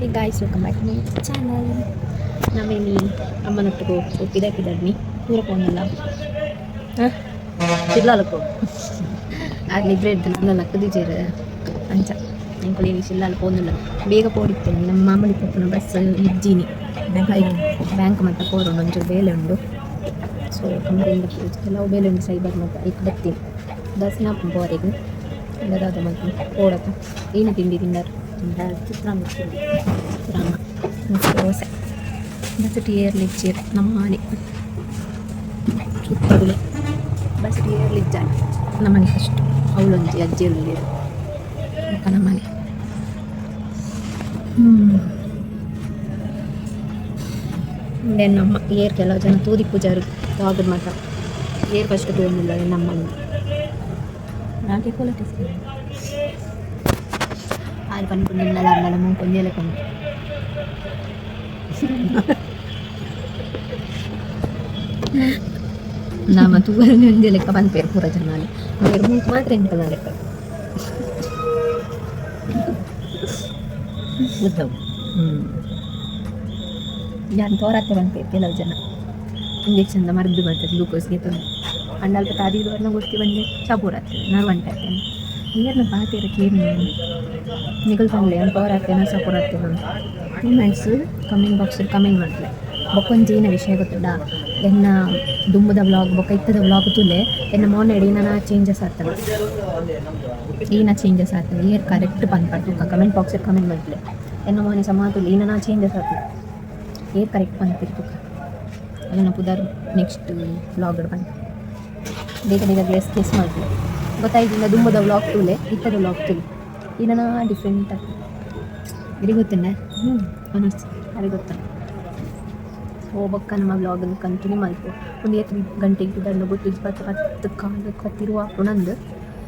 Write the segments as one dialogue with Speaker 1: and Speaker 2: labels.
Speaker 1: Hey guys welcome back my channel ನವೇನಿ ಅಮ್ಮನೊಟ್ಟಿಗೆ ಇದಾಕಿದ್ದಾಡ್ನಿ ದೂರ ಹೋಗಲ್ಲ ಹಾಂ? ಚಿಲ್ಲಾಲಕ್ಕೂ ಅದು ನಿದ್ರೆ ಇದ್ದು ನನ್ನ ನಕ್ಕದಿಜೇರು ಅಂಚ. ಎಂಕುಲಿ ಚಿಲ್ಲಾಲ ಹೋಗಿಲ್ಲ ಬೇಗ ಪೋಡಿತ್ತೇನೆ ನಮ್ಮ ಮಾಮೂಲಿ ಪಪ್ಪನ ಬಸ್ ಇಜ್ಜಿನಿ ಬ್ಯಾಂಕ್ ಮತ್ತು ಪೋರೋಣ. ಒಂಚೂರು ಬೇಲೆ ಉಂಡು. ಸೊ ಕಂಪ್ನಿಯಿಂದ ಕೆಲವು ಬೇಲೆ ಉಂಡು ಸೈಬರ್ ಮತ್ತು ಈಗ ಬರ್ತೀನಿ. ದರ್ಶನ ಬೋರಿಗೆ ಅದಾದ ಮತ್ತು ಓಡತ್ತ ಏನು ತಿಂಡಿ ತಿಂದಾರು? ಚಿತ್ರಾನ್ನ ತಿಂಡಿ ಚಿತ್ರಾನ್ನ ಮತ್ತು ದೋಸೆ ಬಸ್ ಟಿಯರ್ಲಿ ಚೀರ್ ನಮ್ಮ ಮನೆ ಸುತ್ತಗಳು ಬಸ್ ಟಿಯರ್ಲಿ ಜಾಗ ನಮ್ಮನೆ ಫಸ್ಟ್ ಅವಳೊಂಜಿ ಅಜ್ಜಿ ಉಳ್ಳಿ ಅಕ್ಕ ನಮ್ಮನೆ ಹ್ಞೂ ನಮ್ಮ ಏರ್ ಕೆಲವು ಜನ ತೂದಿ ಪೂಜಾರು ಆಗದ ಮಾತ ಏರ್ ಫಸ್ಟ್ ತೋಮಿಲ್ಲ ನಮ್ಮನೆ ನಾಕೆ ಪೊಲಿಟಿಕ್ಸ್ ಆರು ಪನ್ಕೊಂಡು ನಿನ್ನಲ್ಲ ಅನ್ನಲ್ಲ ಮುಂಕೊಂಡು ಎಲೆಕೊಂಡು ನಮ್ಮ ತೂವರ ಒಂದೇ ಲೆಕ್ಕ ಬಂದ್ಪೇರು ಪೂರ ಜನ ಬೇರೆ ಮುಂಚೆ ಮಾತ್ರ ಎಂತ ಲೆಕ್ಕ
Speaker 2: ಉದ್ದವು
Speaker 1: ಹ್ಞೂ ಯಾರು ತೋರತ್ತೆ ಬಂದ್ಪೇರು ಕೆಲವು ಜನ ಇಂಜೆಕ್ಷನ್ದ ಮದ್ದು ಬರ್ತದೆ ಗ್ಲೂಕೋಸ್ಗೆ ತಂದು ಅಂಡಲ್ಪ ತಾದಿದು ವರ್ಣ ಗೊತ್ತಿ ಬಂದೆ ಚಾಪೂರತ್ತೆ ನರ್ವಂಟೆ ನೀರನ್ನ ಪಾತಿರ ಕೇನು ನಿಗಲ್ತಂಡ್ಲೆ ಅಂತ. ತೋರತ್ತೇನೋ ಚಾಪೂರತ್ತೇನೋ ಮೂಮೆಂಟ್ಸ್ ಕಮೆಂಟ್ ಬಾಕ್ಸಲ್ಲಿ ಕಮೆಂಟ್ ಮಾಡ್ತಾರೆ ಬೊಕ್ಕೊಂಜಿ ಏನ ವಿಷಯ ಗೊತ್ತುಂಡ ಎನ್ನ ದುಂಬದ ಬ್ಲಾಗ್ ಬೊಕ್ಕ ಇತ್ತದ ಬ್ಲಾಗ್ ತುಲೆ ಎನ್ನ ಮೋನೆಡಿ ಈನ ಚೇಂಜಸ್ ಆಗ್ತದೆ? ಈನ ಚೇಂಜಸ್ ಆಗ್ತದೆ? ಏರ್ ಕರೆಕ್ಟ್ ಬಂದ್ಪಡ್ತು ಕಮೆಂಟ್ ಬಾಕ್ಸಲ್ಲಿ ಕಮೆಂಟ್ ಮಾಡ್ತಾರೆ ಎನ್ನ ಮೋನೆ ಸಮಾತುಲಿ ಈನ ಚೇಂಜಸ್ ಆಗ್ತದೆ? ಏರ್ ಕರೆಕ್ಟ್ ಬಂದ್ತಿರ್ತು ಅದನ್ನು ಪುದರ್ ನೆಕ್ಸ್ಟ್ ಬ್ಲಾಗ್ ಬಂದು. ಬೇಗ ಬೇಗ ಗ್ಲೇಸ್ ಕೇಸ್ ಮಾಡ್ತೀವಿ ಗೊತ್ತಾಯ್ತಿಲ್ಲ ದುಂಬದ ವ್ಲಾಗ್ ತುಲೆ ಇತ್ತದ ವ್ಲಾಗ್ ತುಲೆ. ಇದನ್ನ ಡಿಫ್ರೆಂಟ್ ಆಗ್ತದೆ ಇದು ಗೊತ್ತೇನೆ? ಹ್ಞೂ ಅನಿಸ್ತು ಅದು ಗೊತ್ತ? ಹೋಗ್ಬಕ್ಕ ನಮ್ಮ ವ್ಲಾಗನ್ನು ಕಂಟಿನ್ಯೂ ಮಾಡ್ಕೊ. ಒಂದು ಎತ್ತು ಗಂಟೆಗೆ ದಂಡ ಬಿಟ್ಟು ಇಪ್ಪತ್ತು ಹತ್ತು ಕಾಲು ಕತ್ತಿರುವ ಹಾಕೊಂಡಂದು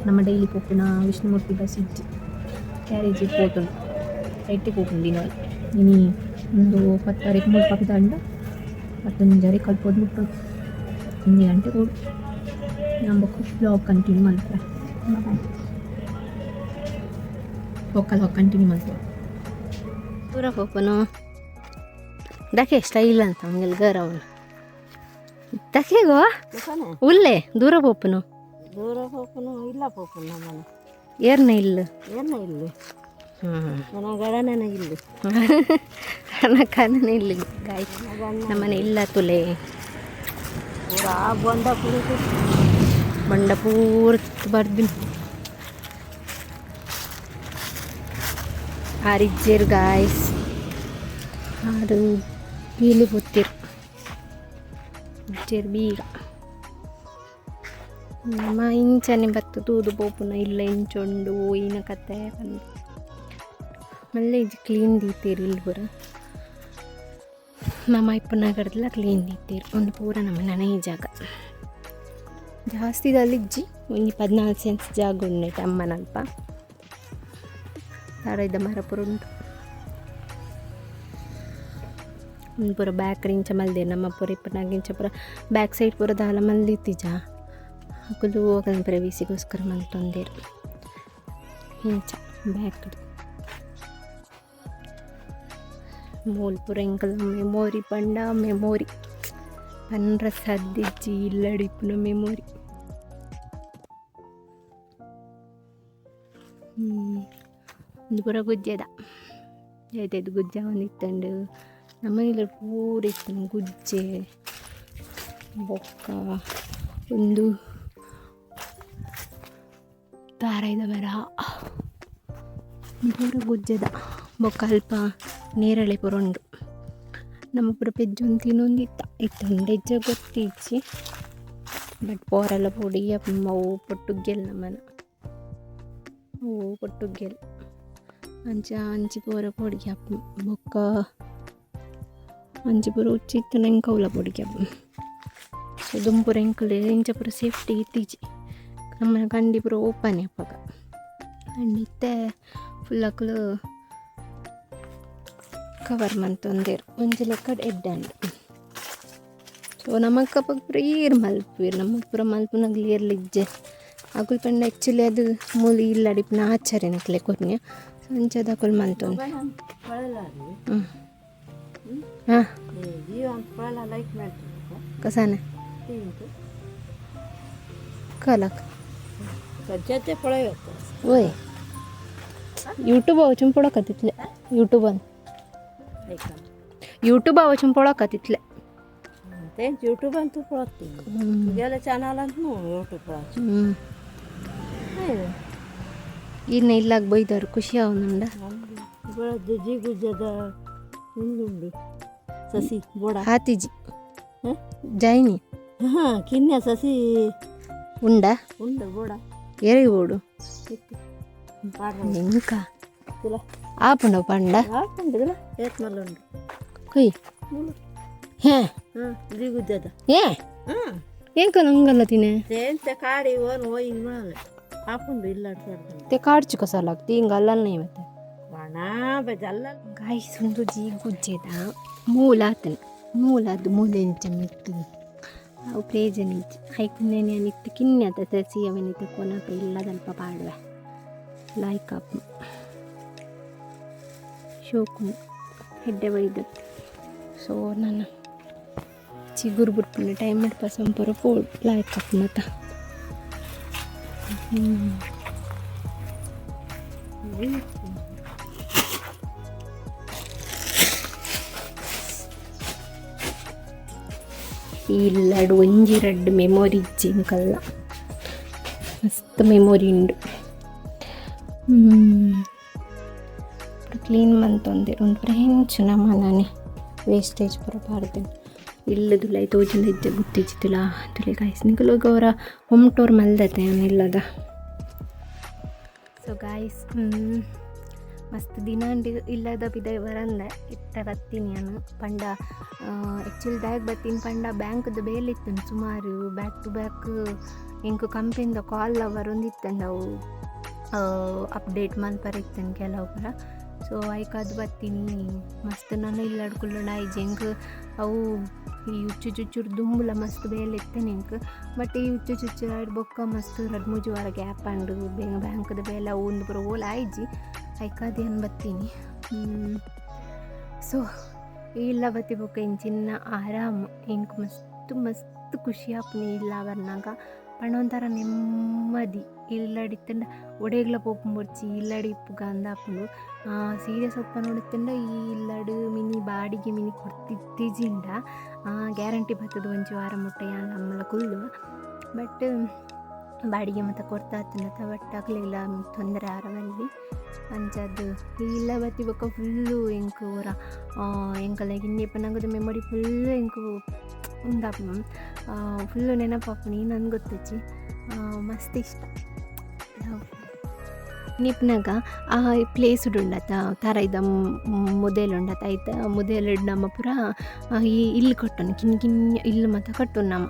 Speaker 1: ನಮ್ಮ ಡೈಲಿ ಪೋಪಿನ ವಿಷ್ಣುಮೂರ್ತಿ ಬಸ್ ಇಜ್ಜಿ ಕ್ಯಾರೇಜ್ ಪೋತುಂಡು ರೈಟಿಗೆ ಹೋಗ್ತೀನಿ ದಿನ ಇನಿ ಒಂದು ಪತ್ತಾರಿಗೆ ಮೂರು ಪಕ್ಕ ದಂಡ ಮತ್ತೊಂದು ಜಾರಿ ಕಲ್ಪೋದು ಬಿಟ್ಟು ಒಂದು ಗಂಟೆ ಕೊಡು ನಮ್ಮ ಬ್ಲಾಗ್ ಕಂಟಿನ್ಯೂ ಮಾಡ್ತಾರೆ? ಹೋಗಲ್ಲ ಕಂಟಿನ್ಯೂ ಮಾಡ್ತಾರೆ? ದೂರ ಹೋಗೋನು ದಕ್ಕೆ ಸ್ಟೈಲ್ ಅಂತ ಹಂಗೆಲ್ಲ ಗರ್ ಅವನು. ದಕ್ಕೆಗೋ ಉಲ್ಲೇ ದೂರ ಹೋಪನು
Speaker 2: ದೂರ ಹೋಗ್ನು ಇಲ್ಲ ಹೋಗ್ನು ನಮ್ಮನೆ.
Speaker 1: ಏರ್ನ ಇಲ್ಲ.
Speaker 2: ಏರ್ನ ಇಲ್ಲ?
Speaker 1: ಹ್ಞೂ
Speaker 2: ಇಲ್ಲಿ.
Speaker 1: ಕಣ ಕಣ್ಣನ ಇಲ್ಲಿ. ಗಾಯ ನಮ್ಮನೆ ಇಲ್ಲ ತುಲೆ.
Speaker 2: ಬಾ ಬೊಂಡ ಕುಡಿದು
Speaker 1: ಮಂಡ ಪೂರ್ತಿ ಬರ್ದಿನ ಆರಿಜ್ಜೇರು ಗಾಯ್ಸ್ ಆರು ಬೀಲಿ ಗೊತ್ತಿರು ಇಜ್ಜೇರು ಬೀಗ. ನಮ್ಮ ಇಂಚನೆ ಬತ್ತು ತೂದು ಪೋಪುನ ಇಲ್ಲ ಇಂಚೊಂಡು ಒಯಿನ ಕತೆ ಬಂದು. ಮಲ್ಲೆ ಇದು ಕ್ಲೀನ್ ದೀತೀರಿ ಇಲ್ಲಿ ಬರ ನಮ್ಮ ಇಪ್ಪನ ಕಡ್ದಲ್ಲ ಕ್ಲೀನ್ ದೀತೀರಿ. ಒಂದು ಪೂರ ನಮ್ಮ ನನೆ ಈ ಜಾಗ. ಜಾಸ್ತಿ ಪದ್ನಾಲ್ಕು ಸೆನ್ಸ್ ಜಾಗ ಉಂಡೆ ಅಮ್ಮನಲ್ಪ ತಾಡೈದ ಮರ ಪುರ ಉಂಟು. ಒಂದು ಪೂರ ಬ್ಯಾಕ್ ರಿಂಚ ಮಲ್ದೆ, ನಮ್ಮ ಪುರ ಇಪ್ಪನಾಗಿಂಚ ಪುರ ಬ್ಯಾಕ್ ಸೈಡ್ ಪೂರ ದಾಲ ಮಲ್ದಿತ್ತಿಜ ಹಾಕಲು ಹೋಗಲ್ಲ ಪ್ರವೇಶಿಗೋಸ್ಕರ ಮಲ್ತೊಂದೇರು ಹಿಂಚ ಬ್ಯಾಕ್ ಮೂಲ್ ಪುರ ಎಂಕಲ್ ಮೆಮೋರಿ ಪಂಡ ಮೆಮೋರಿ ಪನ್ರ ಸದ್ದಿಜ್ಜಿ ಇಲ್ಲಡಿಪ್ಪುನ ಮೆಮೊರಿ ಪುರ ಗುಜ್ಜೆದ ಜೈತೈದು ಗುಜ್ಜೆ ಒಂದು ಇತ್ತಂಡು ನಮ್ಮನೇಲಿ ಪೂರ ಇತ್ತು ಗುಜ್ಜೆ, ಬೊಕ್ಕ, ಒಂದು ತಾರೈದ ಮರ ಪೂರ ಗುಜ್ಜೆದ ಬೊಕ್ಕ ಅಲ್ಪ ನೇರಳೆ ಪೂರ ಉಂಡು. ನಮ್ಮ ಪೂರ ಪೆಜ್ಜೊಂದು ತಿನ್ನೊಂದು ಇತ್ತ. ಇತ್ತೊಂದು ಹೆಜ್ಜೆ ಗೊತ್ತಿಚ್ಚಿ ಬಟ್ ಪೋರೆಲ್ಲ ಪುಡಿ ಅವು ಪೊಟ್ಟುಗ್ಗೆಲ್ ನಮ್ಮನ. ಓ ಪೊಟ್ಟುಗ್ಗೆಲ್. ಅಂಚ ಅಂಚಿ ಪೂರ ಪೊಡಿಗೆ ಅಪ್ಪ ಬೊಕ್ಕ ಅಂಚಿ ಪೂರ ಉಚ್ಚಿತ್ತು ನಂಗೆ ಕೌಲ ಪೊಡಿಗೆ ಅಪ್ಪ ಸೊ ದುಂಪುರ ಎಂಕಲ್ ಇಂಚ ಪೂರ ಸೇಫ್ಟಿ ಇತ್ತೀಚೆ. ನಮ್ಮನ ಕಂಡಿ ಪೂರ ಓಪನ್ ಅಪ್ಪಗ ಅಂಡಿತ್ತೆ ಫುಲ್ ಅಕ್ಲು ಕವರ್ ಮಂತೊಂದೇರು ಒಂಜಿ ಲೆಕ್ಕ ಎಡ್ ಅಂಡ್. ಸೊ ನಮಕ್ಕ ಪೂರ ಏರ್ ಮಲ್ಪುವೆರ್ ನಮಕ್ ಪೂರ ಮಲ್ಪುನಾಗ್ಲಿ ಏರ್ಲಿಜ್ಜೆ. ಅಕುಲ್ ಪಂಡ ಆ್ಯಕ್ಚುಲಿ ಅದು ಮೂಲಿ ಇಲ್ಲ ಅಡಿಪಿನ ಆಚಾರ್ಯ ನಕ್ಲೆ
Speaker 2: 혼자 다 굴만 돈.
Speaker 1: 응.
Speaker 2: 아.
Speaker 1: कसाने
Speaker 2: कलक सज्जाचे
Speaker 1: फळ होय यूट्यूब वचून पळका तितले
Speaker 2: यूट्यूबान
Speaker 1: यूट्यूबा वचून पळका
Speaker 2: तितले ते यूट्यूबान तू पळत तुगेल्या चॅनलान न्हू
Speaker 1: यूट्यूबार ಇನ್ನು ಇಲ್ಲಾಗ ಬೈದವ್ರು ಖುಷಿ ಅವನುಂಡ
Speaker 2: ಬೆಳಗ್ಗೆ ಜಿಗುಜ್ಜದ ಹಿಂದುಂಡು ಸಸಿ ಬೋಡ
Speaker 1: ಹಾತಿಜಿ
Speaker 2: ಹಾಂ?
Speaker 1: ಜೈನಿ.
Speaker 2: ಹಾಂ ಕಿನ್ಯ ಸಸಿ.
Speaker 1: ಉಂಡ?
Speaker 2: ಉಂಡು ಬೋಡ
Speaker 1: ಎರಿ ಓಡು
Speaker 2: ಇತ್ತು ಮಾಡ್ರ
Speaker 1: ಎಂಕ?
Speaker 2: ಇಲ್ಲ
Speaker 1: ಆಪುಂಡ ಎಂತ
Speaker 2: ಕಾಡಿ ಏತ್ ಮಲ್ಲ ಉಂಡು. आपण
Speaker 1: ते काढची कसा लागते इंगाला नाही
Speaker 2: माहिती
Speaker 1: काही समजू जी गुज्जेता मोलात मोलात मुलींच्या मृत्यू ಅವು ಪ್ರೇಜನೀಚ್ ಹೈಕುನ್ನೇನೆ ನಿತ್ಯ ಕಿನ್ಯತ ತಸಿ ಅವನಿತ ಕೊನಪ ಇಲ್ಲ ಸ್ವಲ್ಪ ಪಾಡುವೆ ಲಾಯ್ಕ್ ಅಪ್ ಶೋಕು ಹೆಡ್ಡೆ ಬೈದು ಸೊ ನಾನು ಚಿಗುರು ಬಿಟ್ಬಿಟ್ಟು ಟೈಮ್ ಇಟ್ಪ ಸಂಪರು ಫೋಡ್ ಲಾಯ್ಕ್ ಅಪ್ ಮತ್ತ ಇಲ್ಲಡು ಒಂಜಿ ರಡ್ಡ್ ಮೆಮೊರಿ ಇಜ್ಜಿಂಕಲ್ಲ ಮಸ್ತ್ ಮೆಮೊರಿ ಉಂಡು. ಕ್ಲೀನ್ ಮಂತ್ ಮಂತೊಂದೆ. ಒಂದು ಫ್ರೆಂಚ್ ನಾನೇ ವೇಸ್ಟೇಜ್ ಪೂರ ಪಾಡ್ದೆ ಇಲ್ಲದು ಲೈ ತೋಜಿಂದ ಇದ್ದೆ ಗುತ್ತಿಜ್ಜಿತ್ತಿಲ್ಲ ತುಲೆ ಗಾಯ್ಸ್ ನಿಗಲು ಅವರ ಹೋಮ್ ಟೂರ್ ಮಲ್ದತೆ ಇಲ್ಲದ ಸೊ ಗಾಯ್ಸ್ ಮಸ್ತ್ ದಿನ ಇಲ್ಲದ ಬಿದೈ ಬರಂದೆ ಇತ್ತ ಬತ್ತೀನಿ ನಾನು. ಪಂಡ ಆ್ಯಕ್ಚುಲಿ ಬ್ಯಾಗ್ ಬತ್ತೀನಿ ಪಂಡ, ಬ್ಯಾಂಕ್ದು ಬೇಲಿತ್ತು ಸುಮಾರು ಬ್ಯಾಕ್ ಟು ಬ್ಯಾಕ್ ಇಂಕು ಕಂಪನಿದ ಕಾಲ್ ಬರೊಂದಿತ್ತಂದು ಅವು. ಅಪ್ಡೇಟ್ ಮಲ್ಪರ ಇತ್ತೇನೆ ಕೆಲವು ಪರ ಸೊ ಐಕಾದ್ ಬತ್ತೀನಿ ಮಸ್ತ್ ನಾನು ಇಲ್ಲಡ್ಕೊಳ್ಳೋಣ ಈ ಜಂಗ್ ಅವು ಈ ಉಚ್ಚು ಚುಚ್ಚುರು ದುಂಬುಲ ಮಸ್ತ್ ಬೇಲೆ ಇತ್ತೆ ನಿಂಕ್ ಬಟ್ ಈ ಉಚ್ಚು ಎರಡು ಬೊಕ್ಕ ಮಸ್ತ್ ರಡ್ ಮೂಜು ವಾರ ಗ್ಯಾಪ್ ಅಂಡು ಬ್ಯಾಂಕ್ದ ಬೇಲೆ ಒಂದು ಬರೋ ಓಲ್ ಆಯ್ಜಿ. ಐಕಾದಿ ಅನ್ಬತ್ತೀನಿ ಸೊ ಇಲ್ಲ ಬತ್ತಿ ಬೊಕ್ಕ ಇಂಚಿನ್ನ ಆರಾಮ್. ಇಂಕ್ ಮಸ್ತ್ ಮಸ್ತ್ ಖುಷಿ ಆಪುನಿ ಇಲ್ಲ ಬರ್ನಾಗ. ಒಂಥರ ನೆಮ್ಮದಿ ಇಲ್ಲಡಿತ್ತಂಡ ಒಡೆಗ್ಲ ಪೋಪುಂಬೊರ್ಚಿ ಇಲ್ಲಡಿ ಇಪ್ಪುಗ ಅಂದಾಪುಂಡು ಸೀರಿಯಸ್ ಒಪ್ಪ ನೋಡುತ್ತಂಡ ಈ ಇಲ್ಲಡು ಮಿನಿ ಬಾಡಿಗೆ ಮಿನಿ ಕೊಡ್ತಿದ್ದಿಜಿಂಡ ಗ್ಯಾರಂಟಿ ಬರ್ತದ ಒಂಜಿ ವಾರ ಮುಟ್ಟ ಯಾನ್ ನಮ್ಮಲ ಬಟ್ ಬಾಡಿಗೆ ಮತ್ತು ಕೊಡ್ತಾ ತಿನ್ನತ್ತ ಬಟ್ ಆಗಲಿಲ್ಲ ತೊಂದರೆ ಆರವಲ್ಲಿ. ಅಂಚದ್ದು ಇಲ್ಲ ಬತ್ತಿ ಬೊಕ್ಕ ಫುಲ್ಲು ಎಂಕೂರ ಊರ ಎಂಕಲ್ಲ ಇನ್ನಿಪ್ಪ ನಂಗದು ಮೆಮೊರಿ ಫುಲ್ಲು ಎಂಕ್ ಉಂದಾಪ ಫುಲ್ಲು ನೆನಪಾಪುನಿ ನನ್ಗೆ ಗೊತ್ತಿಚ್ಚಿ ಮಸ್ತ್ ಇಷ್ಟ. ನಿಪ್ನಾಗ, ಆ ಪ್ಲೇಸ್ ಉಂಡತ ತರ ಇದ ಮುದೇಲು ಉಂಡತ, ಆಯ್ತ, ಮುದೇಲು ನಮ್ಮ ಪುರ ಈ ಇಲ್ಲಿ ಕೊಟ್ಟನು ಕಿನ್ ಕಿನ್, ಇಲ್ಲಿ ಮಾತ ಕಟ್ಟು ನಮ್ಮ.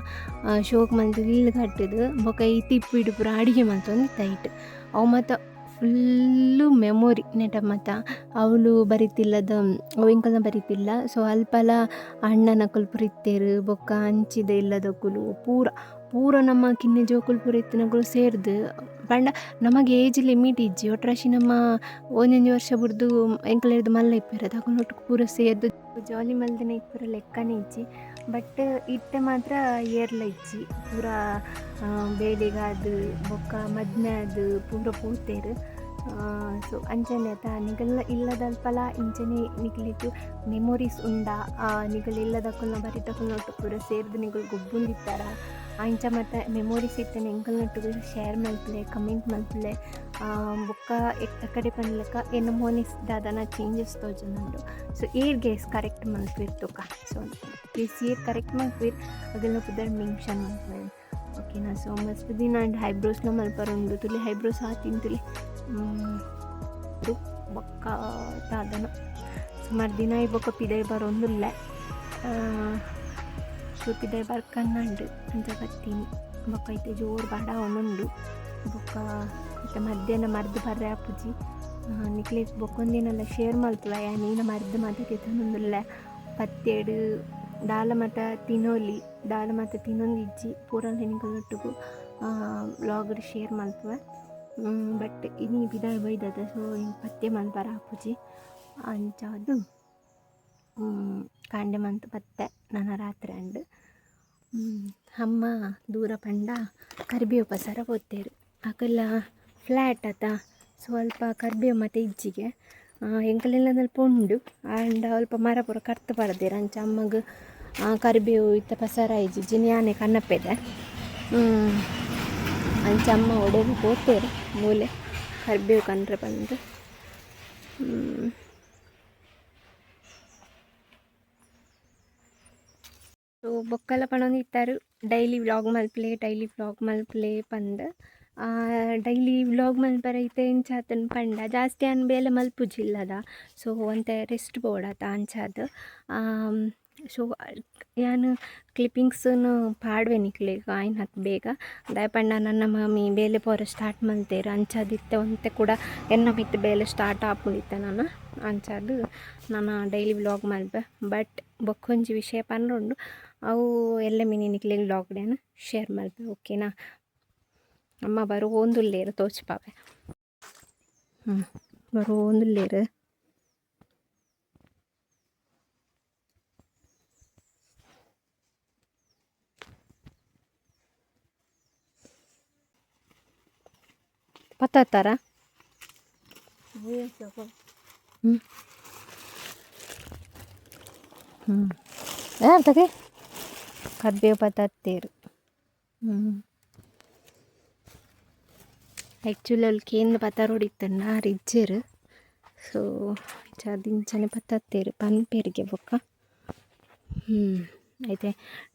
Speaker 1: ಶೋಕ್ ಮಂತ್ ಇಲ್ಲಿ ಕಟ್ಟಿದ್ದು, ಬೊಕ ಈ ತಿಪ್ಪಿಡು ಪುರ ಅಡಿಗೆ ಒಂದು ತೈಟ್ ಅವು ಮತ್ತು ಫುಲ್ಲು ಮೆಮೊರಿ ನೆಟಮ್ಮತ್ತ ಮತ್ತ ಅವಳು ಬರಿತಿಲ್ಲದ ಅವಿಂಕಲ್ನ ಬರಿತಿಲ್ಲ. ಸೊ ಅಲ್ಪಲ ಅಣ್ಣನ ಕುಲ್ಪುರ ಇತ್ತೇರು ಬೊಕ್ಕ ಹಂಚಿದ ಇಲ್ಲದಕ್ಕುಲು ಪೂರ ಪೂರ ನಮ್ಮ ಕಿನ್ನೆ ಜೋಕುಲ್ ಪೂರ ಇತ್ತಿನಗಳು ಸೇರ್ದು, ಪಂಡ ನಮಗೆ ಏಜ್ ಲಿಮಿಟ್ ಇಜ್ಜಿ. ಒಟ್ರಾಶಿ ನಮ್ಮ ಒಂದೊಂದು ವರ್ಷ ಬಿಡ್ದು ಎಂಕಲೇರ್ದು ಮಲ್ಲ ಇಪ್ಪಿರ ತಗೊಂಡು ಪೂರ ಸೇರ್ದು, ಜಾಲಿ ಮಲ್ದಿನ ಇಪ್ಪರ ಲೆಕ್ಕನೇ ಇಜ್ಜಿ. ಬಟ್ ಇತ್ತೆ ಮಾತ್ರ ಏರ್ಲ ಇಜ್ಜಿ. ಪೂರ ಬೇಳೆಗಾದು ಬೊಕ್ಕ ಬೊಕ್ಕ ಮದ್ನಾದು ಪೂರ ಪೂತೇರು. ಸೊ ಅಂಚನೆ ಆತ ನಿಗಲ್ಲ ಇಲ್ಲದಲ್ಪಲ ಇಂಜನೆ ನಿಗಲಿದ್ದು ಮೆಮೊರೀಸ್ ಉಂಡ. ಆ ನಿಗಲ್ ಇಲ್ಲದಕ್ಕಲ್ನ ನೋಟು ಪೂರ ಸೇರ್ದು ನಿಗಲ್ ಗೊಬ್ಬುಂದಿತ್ತಾರ. ಅಂಚ ಮತ್ತು ಮೆಮೊರೀಸ್ ಇತ್ತನೆ ಎಂಕಲ್ನೊಟ್ಟು ಶೇರ್ ಮಲ್ಪಲೆ ಕಮೆಂಟ್ ಮಲ್ಪಲೆ. ಬೊಕ್ಕ ಎತ್ತ ಕಡೆ ಪನ್ಲಕ ಏನು ಮೋನಿಸ್ ದಾದನ ಚೇಂಜಸ್ ತೋಜನಂಡು ಸೊ ಏರ್ ಗೇಸ್ ಕರೆಕ್ಟ್ ಮಲ್ಪಿರ್ ತೂಕ. ಸೊ ಪ್ಲೀಸ್ ಏರ್ ಕರೆಕ್ಟ್ ಮಲ್ಪಿರ್ ಅದೆಲ್ಲ ಪುದರ್ ಮೆನ್ಷನ್ ಮಲ್ಪೇವೆ. ಓಕೆನಾ ಸೊ ಮಸ್ತ್ ದಿನ ಅಂಡ್ ಹೈಬ್ರೋಸ್ನ ಮಲ್ಪರುಂಡು ತುಲಿ ಹೈಬ್ರೋಸ್ ತುಲಿ. ಬೊಕ್ಕ ದಾದನ ಸುಮಾರು ದಿನ ಈ ಬೊಕ್ಕ ಪಿದೈ ಬರೊಂದುಲ್ಲ ಸೊ ಪಿದೈ ಬರ್ಕನ್ನಂಡು ಅಂತ ಬತ್ತೀನಿ ಬೊಕ್ಕ ಐತೆ ಜೋರು ಬಾಡ ಅವನುಂಡು. ಬೊಕ್ಕ ಮತ್ತೆ ಮಧ್ಯಾಹ್ನ ಮರ್ದು ಬರ್ರೆ ಅಪ್ಪುಜಿ. ನಿಕ್ಲೇಸ್ ಬೊಕ್ಕೊಂದಿನೆಲ್ಲ ಶೇರ್ ಮಲ್ತುವ ಯಾ, ನೀನ ಮರ್ದು ಮಾತಾಡಿ ತಂದೊಂದುಲ್ಲ ಪತ್ತೇಡು ದಾಲ ಮತ ತಿನ್ನೋಲಿ. ದಾಲ ಮತ ತಿನ್ನೊಂದು ಇಜ್ಜಿ ಪೂರ ನೆನಿಗಳೊಟ್ಟಿಗೂ ವ್ಲಾಗ್ ಶೇರ್ ಮಲ್ತುವೆ ಬಟ್ ಇನಿ ಬಿದಾಯ ಬೈದದ ಸೊ ಪತ್ತೆ ಮಲ್ಪರ ಹಾಪುಜಿ ಅಂಚಾದು ಕಾಂಡೆ ಮಂತ್ ಪತ್ತೆ, ನನ್ನ ರಾತ್ರಿ ಅಂಡ್ ಅಮ್ಮ ದೂರ ಪಂಡ ಕರಿಬೇವು ಪಸರ ಓದ್ತೇರು. ಅಕಲ್ಲ ಫ್ಲ್ಯಾಟ್ ಅತ, ಸ್ವಲ್ಪ ಕರಿಬೇವು ಮತ್ತು ಇಜ್ಜಿಗೆ ಎಂಕಲೆಲ್ಲ ಸ್ವಲ್ಪ ಉಂಡು ಆ್ಯಂಡ್ ಸ್ವಲ್ಪ ಮರ ಪೂರ ಕರ್ತು ಬರ್ದೇರು. ಅಂಚ ಅಮ್ಮಗೆ ಕರಿಬೇವು ಇತ್ತ ಪಸರ ಇಜ್ಜಿ ನ್ಯಾನೆ ಕನ್ನಪ್ಪೆದೆ ಹ್ಮ್. ಅಂಚ ಅಮ್ಮ ಒಡೆದು ಹೋಗ್ತೇರು ಮೂಲೆ. ಕರಿಬೇವು ಕಂಡ್ರೆ ಬಂದು. ಸೊ ಬೊಕ್ಕಲ ಪಣೊಂದು ಇತ್ತಾರು ಡೈಲಿ ವ್ಲಾಗ್ ಮಲ್ಪ್ಲೆ ಡೈಲಿ ವ್ಲಾಗ್ ಮಲ್ಪ್ಲೇ ಪಂದ್. ಡೈಲಿ ವ್ಲಾಗ್ ಮಲ್ಪರ ಐತೆ ಇಂಚಾತನ್ ಪಂಡ. ಜಾಸ್ತಿ ಅನ್ ಬೇಲೆ ಮಲ್ಪುಜಿಲ್ಲದ. ಸೊ ಒಂತೆ ರೆಸ್ಟ್ ಬೋಡಾತ ಅಂಚಾದ. ಸೊ ಯಾನು ಕ್ಲಿಪ್ಪಿಂಗ್ಸನ್ನು ಪಾಡ್ವೆ ನಿಕ್ಲೆಗ್ ಆಯ್ನ ಹತ್ತು ಬೇಗ. ದಯಪಂಡ ನನ್ನ ಮಮ್ಮಿ ಬೇಲೆ ಪೋರ ಸ್ಟಾರ್ಟ್ ಮಲ್ತೇರು ಅಂಚಾದಿತ್ತೆ ಒಂತೆ ಕೂಡ ಎನ್ನ ಮಿತ್ತು ಬೇಲೆ ಸ್ಟಾರ್ಟ್ ಆಪುಳಿತ್ತೆ ನಾನು. ಅಂಚಾದು ನಾನು ಡೈಲಿ ವ್ಲಾಗ್ ಮಲ್ಪೆ ಬಟ್ ಬೊಕ್ಕೊಂಜಿ ವಿಷಯ ಪನ್ನೊಂಡು ಅವು ಎಲ್ಲ ಮಿನಿ ನಿಕ್ಲೆಗ್ ವ್ಲಾಗ್ಡೇನು ಶೇರ್ ಮಲ್ಪೆ ಓಕೆನಾ ಅಮ್ಮ ಬರೋ ಒಂದುಲ್ಲೇರು ತೋಚ್ಪಾವೆ ಹ್ಞೂ ಬರೋ ಒಂದುಲ್ಲೇರು ಪತ್ತಾರ ಹ್ಞೂ ಹ್ಞೂ ಯಾರ್ತದೆ ಕರ್ಬೇವು ಪತ್ತತ್ತೇರು ಹ್ಞೂ ಆ್ಯಕ್ಚುಲಿ ಅಲ್ಲಿ ಕೇಂದ್ರ ಪತ್ತಾರೋಡಿತ್ತಣ್ಣ ರಿಜ್ಜರು ಸೊ ದಿಂಚನೆ ಪತ್ತತ್ತೇರು ಪನ್ಪೇರಿಗೆ ಬೊಕ್ಕ ಹ್ಞೂ అయితే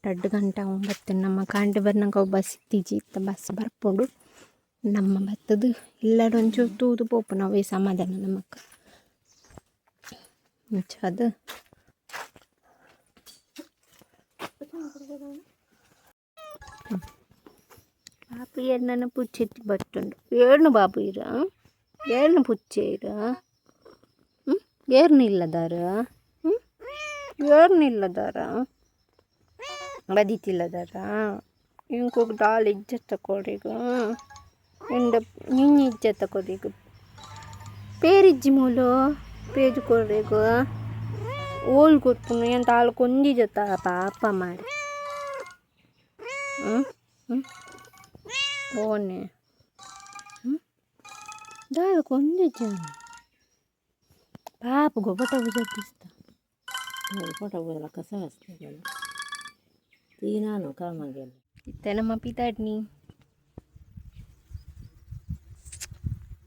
Speaker 1: ಎರಡು ಗಂಟೆ ಒಂಬತ್ತು ನಮ್ಮ ಕಾಂಡೆ ಬರ್ನಂಗೆ ಅವು ಬಸ್ ಇತ್ತೀಜಿ ಇತ್ತ ಬಸ್ ಬರ್ಕೊಂಡು ನಮ್ಮ ಬತ್ತದು ಇಲ್ಲಡೊಂಚೂರು ತೂದು ಪೋಪು ನಾವೇ ಸಮಾಧಾನ ನಮಕ್ ಅದು ಬಾಪು ಎನ್ನ ಪುಚ್ಚೆತ್ತಿ ಬಟ್ಟುಂಡು ಏನು ಬಾಪು ಇರ ಏನು ಪುಚ್ಚೆ ಇರ ಹ್ಞೂ ಏರ್ನ ಇಲ್ಲದಾರ ಹ್ಞೂ ಏರ್ನ ಇಲ್ಲದಾರ ಬದಿತಿಲ್ಲದಾರ ಹಿಂಗೆ ಹೋಗಿ ದಾಲ್ ಇಜ್ಜತ್ ತಗೊಳ್ರಿ ಈಗ እንደ ኝኝ እጀተ ኮዲግ ಪೇರಿಜ್ಜಿ ಜಿಮೋಲು ಪೇಜ್ ಕೊಡ್ರಿಗ ಓಲ್ ಗೊತ್ತು ಎಂತ ಆಳು ಕೊಂದಿ ಜೊತ ಪಾಪ ಮಾಡಿ ಓನೆ ದಾಳು ಕೊಂದಿ ಜನ ಪಾಪ
Speaker 2: ಗೊಬ್ಬಟ ಬುಜತ್ತಿಸ್ತ ಗೊಬ್ಬಟ ಬುಜಲ ಕಸ ಹಸ್ತದ ತೀನಾನು ಕಾಮಾಗೆಲ್ಲ
Speaker 1: ಇತ್ತೆ ನಮ್ಮ ಪಿತಾಡ್ನಿ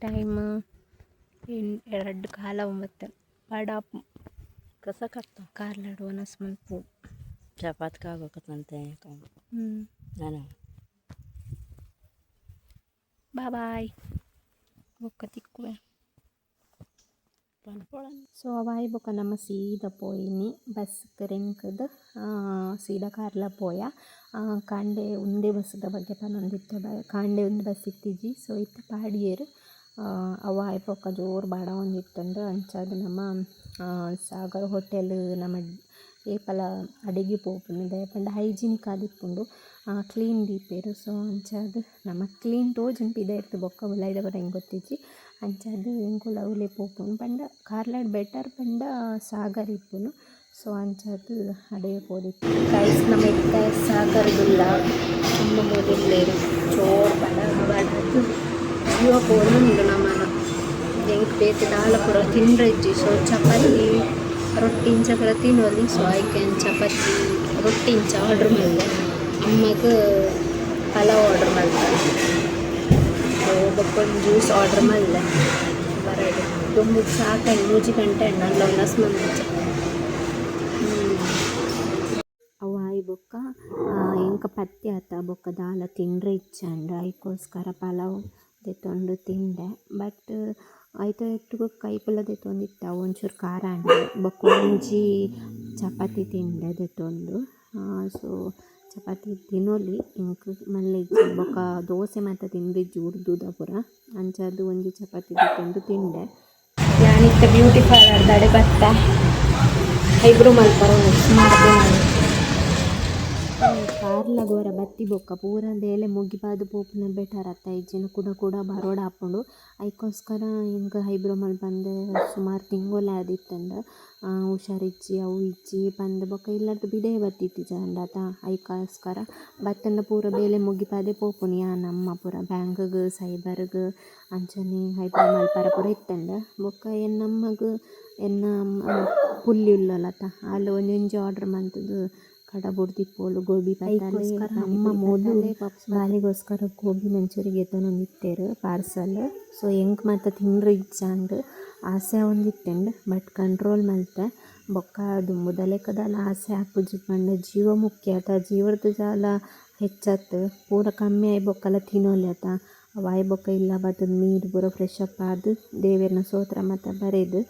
Speaker 1: ಟೈಮ್ ಎರಡು ಕಾಲ ಒಂಬತ್ತು. ವಡಾಪ್
Speaker 2: ಕಸ ಕಟ್ಟ
Speaker 1: ಕಾರ್ಲಾಡು ಒನಸ್ ಮಲ್ಪು
Speaker 2: ಚಪಾತಿ ಕಾಗೋಕತ್ತಂತೆ
Speaker 1: ಹ್ಞೂ
Speaker 2: ನಾನು.
Speaker 1: ಬಾಯ್ ಬೊಕ್ಕ ತಿಕ್ಕುವೆ ಸೊ ಅವಾಯ್ ಬೊಕ್ಕ ನಮ್ಮ ಸೀದ ಪೋಯಿನಿ. ಬಸ್ ರಿಂಕದ ಸೀದಾ ಕಾರ್ಲ ಪೋಯ. ಕಾಂಡೆ ಉಂದೇ ಬಸ್ದ ಬಗ್ಗೆ ಪನ್ನೊಂದಿತ್ತು ಬ ಕಾಂಡೆ ಒಂದು ಬಸ್ ಇತ್ತಿಜಿ ಸೊ ಇತ್ತ ಪಾಡಿಯೇರು. ಅವಾಯಿ ಬೊಕ್ಕ ಜೋರು ಬಾಡ ಒಂದಿತ್ತಂಡು ಅಂಚಾದ ನಮ್ಮ ಸಾಗರ್ ಹೋಟೆಲ್ ನಮ್ಮ ಏಪಲ ಅಡಿಗೆ ಪೋಪುಂಡು ದಯಪಂಡ ಹೈಜಿನಿಕ್ ಆದಿಪ್ಪುಂಡು ಕ್ಲೀನ್ ದೀಪೇರು ಸೊ ಅಂಚಾದ್ ನಮ್ಮ ಕ್ಲೀನ್ ತೋಜುಂಡು ಪಿದ ಇರ್ತು ಬೊಕ್ಕ ಉಲಾಯ್ದ ಬರ ಹೆಂಗೆ ಗೊತ್ತಿಜ್ಜಿ ಅಂಚಾದ್ ಎಂಕುಲ ಅವಲೆ ಪೋಪುಂಡು ಪಂಡ ಕಾರ್ಲಾಡ್ ಬೆಟರ್ ಪಂಡ ಸಾಗರ್ ಇಪ್ಪುನು, ಸೊ ಅಂಚಾದ್ ಅಡೆ ಪೋದಿತ್ತು. ಪ್ರೈಸ್ ನಮ್ಮ ಇತ್ತ ಸಾಗರ್ ದುಲ್ಲ ತುಂಬ ಮೋದಿಲ್ಲೇರು ಚೋರ್ ಬಡ ಬಡದು ಇವ ಪೋನುಂಡು ನಮ್ಮನ ಎಂಕ್ ಬೇತೆ ದಾಲ ಪೂರ ತಿಂಡ್ರೆ ಇಜ್ಜಿ ಸೊ ಚಪಾತಿ ರೊಟ್ಟಿ ಇಂಚ ಪೂರ ತಿನ್ನುವಲ್ಲಿ ಸೊ ಆಯ್ಕೆನ್ ಚಪಾತಿ ರೊಟ್ಟಿ ಇಂಚ ಆರ್ಡ್ರ್ ಮಾಡಿದೆ ಅಮ್ಮಗ ಪಲಾವ್ ಆರ್ಡ್ರ್ ಮಾಡಿದೆ ಸೊ ಬಕ್ಕೊಂದು ಜ್ಯೂಸ್ ಆರ್ಡ್ರ್ ಮಾಡಿದೆ ಬರಡು ತುಂಬ ಸಾಕಾಗಿ ಮೂಜಿ ಗಂಟೆ ಅಣ್ಣ ಲೊನ್ನಸ್ ಮಂದಿಚ್ಚ ಅವು ಆಯ್ ಬೊಕ್ಕ ಎಂಕ ಪತ್ಯ ಆತ ಬೊಕ್ಕ ದಾಲ ತಿಂಡ್ರೆ ಇಚ್ಚಂಡು ಐಕೋಸ್ಕರ ಪಲಾವ್ ದೆತ್ತೊಂಡು ತಿಂಡೆ ಬಟ್ ಐತ ಇಟ್ಟುಗು ಕೈಪುಲ್ಲ ದೆತ್ತೊಂದಿತ್ತ ಒಂಚೂರು ಖಾರ ಅಂಡೆ ಬೊಕ್ಕ ಒಂಜಿ ಚಪಾತಿ ತಿಂಡೆ ದೆತ್ತೊಂದು ಸೊ, ಚಪಾತಿ ತಿನ್ನೋಲಿ. ಎಂಕ್ ಮಲ್ಲ ಬೊಕ ದೋಸೆ ಮಾತ ತಿಂದಿಜ್ಜಿ ಉರ್ದುದ ಪೂರ. ಅಂಚಾದು ಒಂಜಿ ಚಪಾತಿ ದೆತ್ತೊಂದು ತಿಂಡೆ ಯಾನಿತ್ತ ಬ್ಯೂಟಿ ಪಾರ್ಲರ್ ದಾಡೆ ಬತ್ತ. ಐಬ್ರೋ ಮಲ್ಪರ. ಮಾಡ್ದೆ ಕಾರ್ಲ ಗೋರ ಬತ್ತಿ ಬೊಕ್ಕ ಪೂರ ಬೇಲೆ ಮುಗಿಪಾದು ಪೋಪುನ ಬೆಟರ್ ಅತ್ತ ಇಜ್ಜಿನ ಕುಡ ಕೂಡ ಬರೋಡ ಆಪುಂಡು ಐಕೋಸ್ಕರ ಹಿಂಗೆ ಹೈಬ್ರೋ ಬಂದು ಸುಮಾರು ತಿಂಗೊಲ ಆದಿತ್ತಂದ. ಹುಷಾರಿಜ್ಜಿ, ಅವು ಇಜ್ಜಿ ಪಂದ್ ಬೊಕ ಇಲ್ಲರ್ದು ಬಿದೇ ಬತ್ತಿತ್ತಿ ಜಂದಾತ ಐಕೋಸ್ಕರ ಬತ್ತಂಡ ಪೂರ ಬೇಲೆ ಮುಗಿಪಾದೆ ಪೋಪುನಿ ಆ ನಮ್ಮ ಪೂರ ಬ್ಯಾಂಕ್ಗ್ ಸೈಬರ್ಗ್, ಅಂಚನೆ, ಹೈಬ್ರೋ ಮಲ್ಪರ ಪೂರ ಇತ್ತಂಡ ಬೊಕ ಎನ್ನಮ್ಮಗ್ ಎನ್ನ ಪುಲ್ಲಿ ಉಳ್ಳಲತ ಅಲ್ಲಿ ಒಂಜೊಂಜಿ ಆರ್ಡ್ರ್ ಮಂತುದು ಪೋಲು ಗೋಬಿ ಪತ್ತಾಲೆ ಅಮ್ಮ ಮೊದಲು ಬಾಲಿಗೋಸ್ಕರ ಗೋಬಿ ಮಂಚೂರಿ ಗೆತ್ತೊಂದು ಇತ್ತೇರು ಪಾರ್ಸಲ್. ಸೊ ಎಂಕ್ ಮಾತ ತಿಂಡ್ರೆ ಇಚ್ಚಾಂಡ್ ಆಸೆ ಒಂದಿತ್ತೆಂಡ್ ಬಟ್ ಕಂಟ್ರೋಲ್ ಮಲ್ತೆ. ಬೊಕ್ಕ ದುಂಬುದ ಲೆಕ್ಕದಲ್ಲಿ ಆಸೆ ಆಪುಜಿ ಪಂಡ ಜೀವ ಮುಖ್ಯ ಆತ ಜೀವದ ಜಾಲ ಹೆಚ್ಚತ್ತು ಪೂರ ಕಮ್ಮಿ ಆಯ್ ಬೊಕ್ಕಲ ತಿನ್ನೋಲಿ ಆತ ವಾಯ್ ಬೊಕ್ಕ ಇಲ್ಲ ಬತ್ತದ ನೀರು ಪೂರ ಫ್ರೆಶ್ ಅಪ್ ಆದ್. ದೇವೆರ್ನ ಸೋತ್ರ ಮತ್ತು ಬರೆದು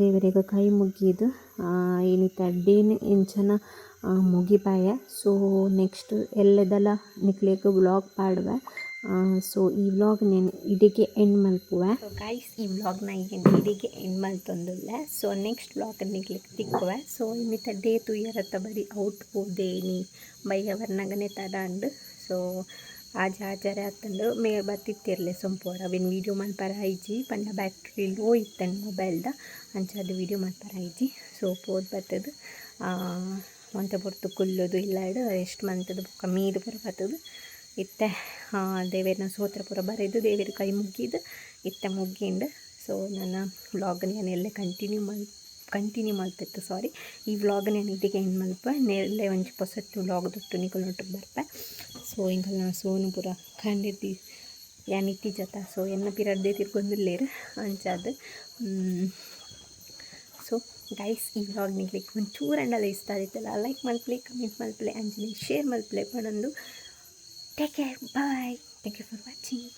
Speaker 1: ದೇವರಿಗೆ ಕೈ ಮುಗಿದು ಏನಿತ್ತ ಅಡ್ಡೇನು ಎಂಚನ ಮುಗಿಪಾಯ ಸೊ ನೆಕ್ಸ್ಟ್ ಎಲ್ಲದಲ್ಲ ನಿಕ್ಲೆಗ್ ವ್ಲಾಗ್ ಪಾಡುವೆ. ಸೊ ಈ ವ್ಲಾಗ್ నేను ಇಡಿಗೆ ಎಂಡ್ ಮಲ್ಪುವೆ. ಸೊ ಗೈಸ್ ಈ ವ್ಲಾಗ್ನ ಈಗ ಇಡಿಗೆ ಎಂಡ್ ಮಲ್ತೊಂದುಲ್ಲೆ. ಸೊ ನೆಕ್ಸ್ಟ್ ವ್ಲಾಗ್ ನಿಕ್ಲಿಕ್ಕೆ ತಿಕ್ಕುವೆ. ಸೊ ಇನ್ನಿತ ಡೇ ತುಯ್ಯರತ್ತ ಬರೀ ಔಟ್ ಬೈಯ ವರ್ನಗನೆ ತಡಾಂಡ್ ಸೊ ಆಜ ಆಜಾರೆ ಆತಂದು ಮೇ ಬತ್ತಿತ್ತಿರ್ಲೆ ಸೊಂಪೋರ ಅವಿನ ವೀಡಿಯೋ ಮಲ್ಪರ ಐಜಿ. ಪಂಡ ಬ್ಯಾಟ್ರಿ ಲೋ ಇತ್ತಂಡು ಮೊಬೈಲ್ದ ಅಂಚಾದ ವೀಡಿಯೋ ಮಲ್ಪರ ಐಜಿ. ಸೊ ಪೋದ್ ಬತ್ತದು. ಒಂತೆ ಕುಲ್ಲೋದು ಕುಲ್ಲುದು ಇಲ್ಲಾಡು ಎಷ್ಟು ಮಂತದ ಬೊಕ್ಕ ಮೀದು ಪೂರ ಇತ್ತೆ ದೇವೇರನ್ನ ಸೋತ್ರ ಪೂರ ಬರೆದು ದೇವೇರ ಕೈ ಮುಗ್ಗಿದ್ದು ಇತ್ತೆ ಮುಗಿಂಡು ಸೊ ನನ್ನ ವ್ಲಾಗ್ ನಾನು ಎಲ್ಲೇ ಕಂಟಿನ್ಯೂ ಮಲ್ ಕಂಟಿನ್ಯೂ ಮಾಡ್ತಿತ್ತು ಸಾರಿ ಈ ವ್ಲಾಗ್ ನಾನು ಇದಿಗೆ ಏನು ಮಲ್ಪ ನೆಲ್ಲೆ ಒಂಜಿ ಪೊಸತ್ತು ವ್ಲಾಗ್ ದೊಟ್ಟು ನಿಕಲ್ ನೊಟ್ಟಿಗೆ ಬರ್ಪೆ. ಸೊ ಇಂಕಲ್ ನಾನು ಸೋನು ಪೂರ ಕಂಡಿದ್ದಿ ಯಾನ್ ಜೊತೆ. ಸೊ ಎನ್ನ ಪಿರಡ್ದೆ ತಿರ್ಗೊಂದಿಲ್ಲೇರು ಅಂಚಾದ ಗೈಸ್ ಈ ವ್ಲಾಗ್ ನಿಗ್ಲಿಕ್ಕೆ ಒಂಚೂರು ಅಂಡಲ್ಲ ಇಷ್ಟ ಆಗಿತ್ತಲ್ಲ ಲೈಕ್ ಮಲ್ಪ್ಲೆ ಕಮೆಂಟ್ ಮಲ್ಪ್ಲೆ ಅಂಜನೆ ಶೇರ್ ಮಲ್ಪ್ಲೆ ಪಣಂದು take care bye thank you for watching